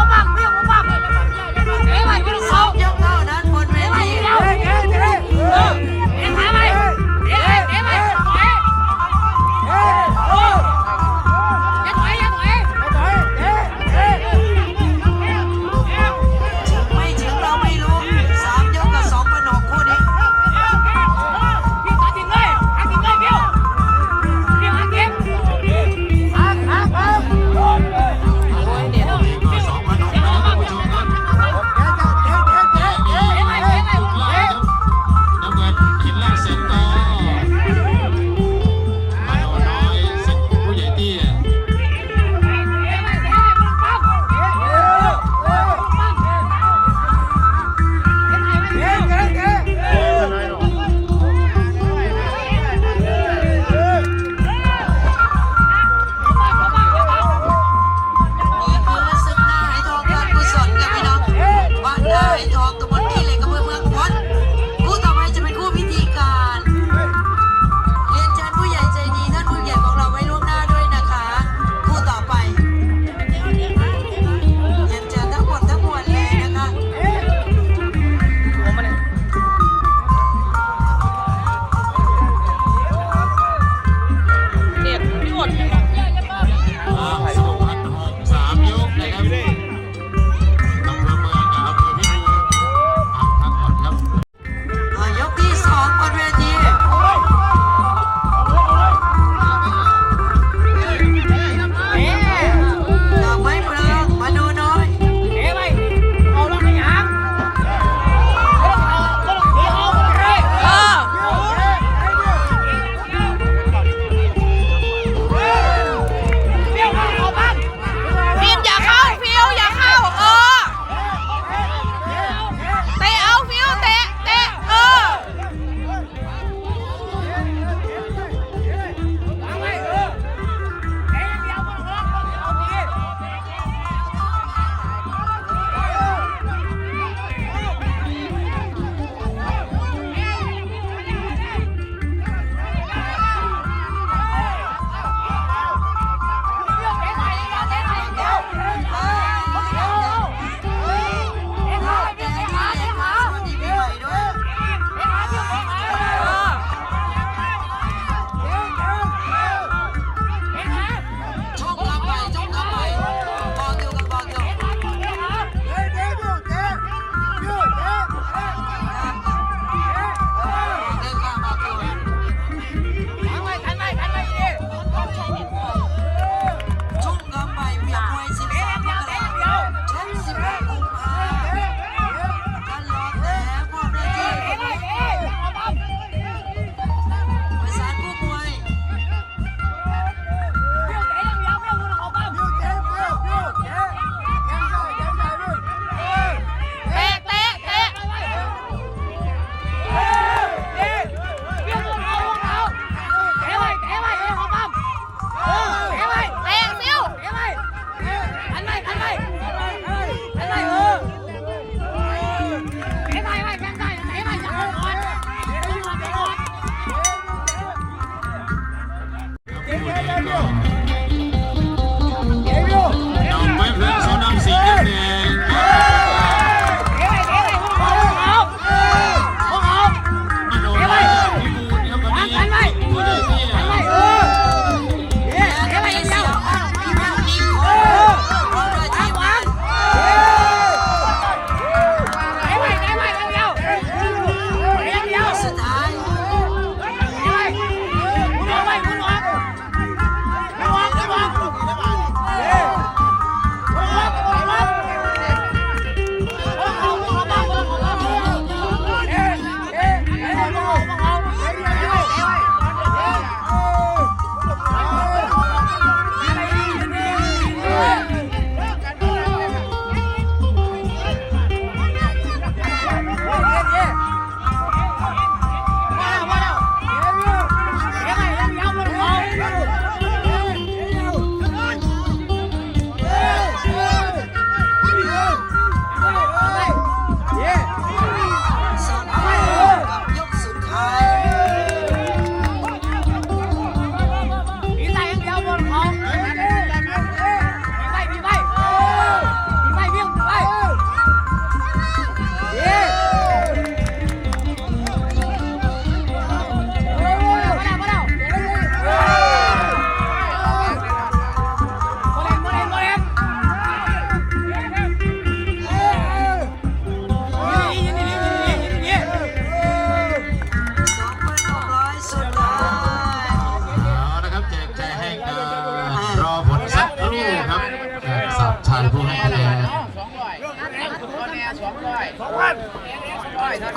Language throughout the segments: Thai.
เขาบ้างเรียกเขาบ้าง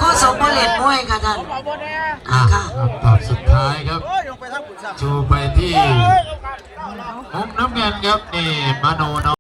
ก็สมบูรณ์เล่นมวยค่ะท่านอะค่ะคำตอบสุดท้ายครับ ชูไปที่มุมน้ำเงินครับนี่มโนน